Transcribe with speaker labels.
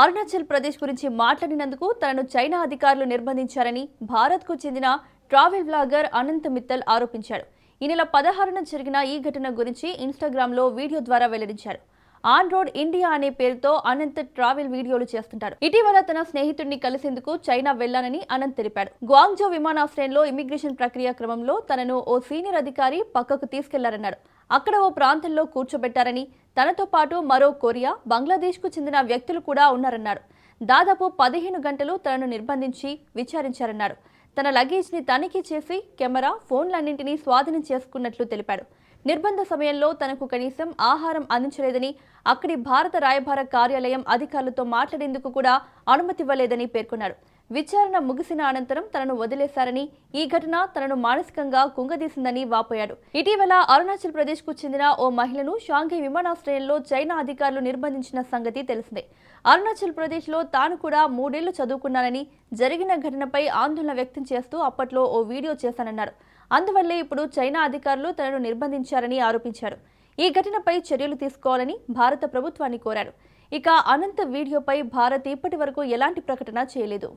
Speaker 1: అరుణాచల్ ప్రదేశ్ గురించి మాట్లాడినందుకు తనను చైనా అధికారులు నిర్బంధించారని భారత్కు చెందిన ట్రావెల్ బ్లాగర్ అనంత్ మిత్తల్ ఆరోపించాడు. ఈ నెల పదహారున జరిగిన ఈ ఘటన గురించి ఇన్స్టాగ్రామ్లో వీడియో ద్వారా వెల్లడించారు. ఆన్ రోడ్ ఇండియా అనే పేరుతో అనంత్ ట్రావెల్ వీడియోలు చేస్తుంటారు ఇటీవల తన స్నేహితుడిని కలిసేందుకు చైనా వెళ్ళానని అనంత్ తెలిపాడు. గ్వాంగ్జో విమానాశ్రయంలో ఇమిగ్రేషన్ ప్రక్రియ క్రమంలో తనను ఓ సీనియర్ అధికారి పక్కకు తీసుకెళ్ళారన్నాడు. అక్కడ ఓ ప్రాంతంలో కూర్చోబెట్టారని తనతో పాటు మరో కొరియా బంగ్లాదేశ్కు చెందిన వ్యక్తులు కూడా ఉన్నారన్నారు. దాదాపు పదిహేను గంటలు తనను నిర్బంధించి విచారించారన్నారు. తన లగేజ్ని తనిఖీ చేసి కెమెరా ఫోన్లన్నింటినీ స్వాధీనం చేసుకున్నట్లు తెలిపాడు. నిర్బంధ సమయంలో తనకు కనీసం ఆహారం అందించలేదని అక్కడి భారత రాయబార కార్యాలయం అధికారులతో మాట్లాడేందుకు కూడా అనుమతి ఇవ్వలేదని పేర్కొన్నారు. విచారణ ముగిసిన అనంతరం తనను వదిలేశారని ఈ ఘటన తనను మానసికంగా కుంగదీసిందని వాపోయాడు. ఇటీవల అరుణాచల్ ప్రదేశ్కు చెందిన ఓ మహిళను షాంఘై విమానాశ్రయంలో చైనా అధికారులు నిర్బంధించిన సంగతి తెలిసిందే. అరుణాచల్ ప్రదేశ్లో తాను కూడా మూడేళ్ళు చదువుకున్నానని జరిగిన ఘటనపై ఆందోళన వ్యక్తం చేస్తూ అప్పట్లో ఓ వీడియో చేశానన్నారు. అందువల్లే ఇప్పుడు చైనా అధికారులు తనను నిర్బంధించారని ఆరోపించారు. ఈ ఘటనపై చర్యలు తీసుకోవాలని భారత ప్రభుత్వాన్ని కోరారు. ఇక అనంత వీడియోపై భారత్ ఇప్పటి వరకు ఎలాంటి ప్రకటన చేయలేదు.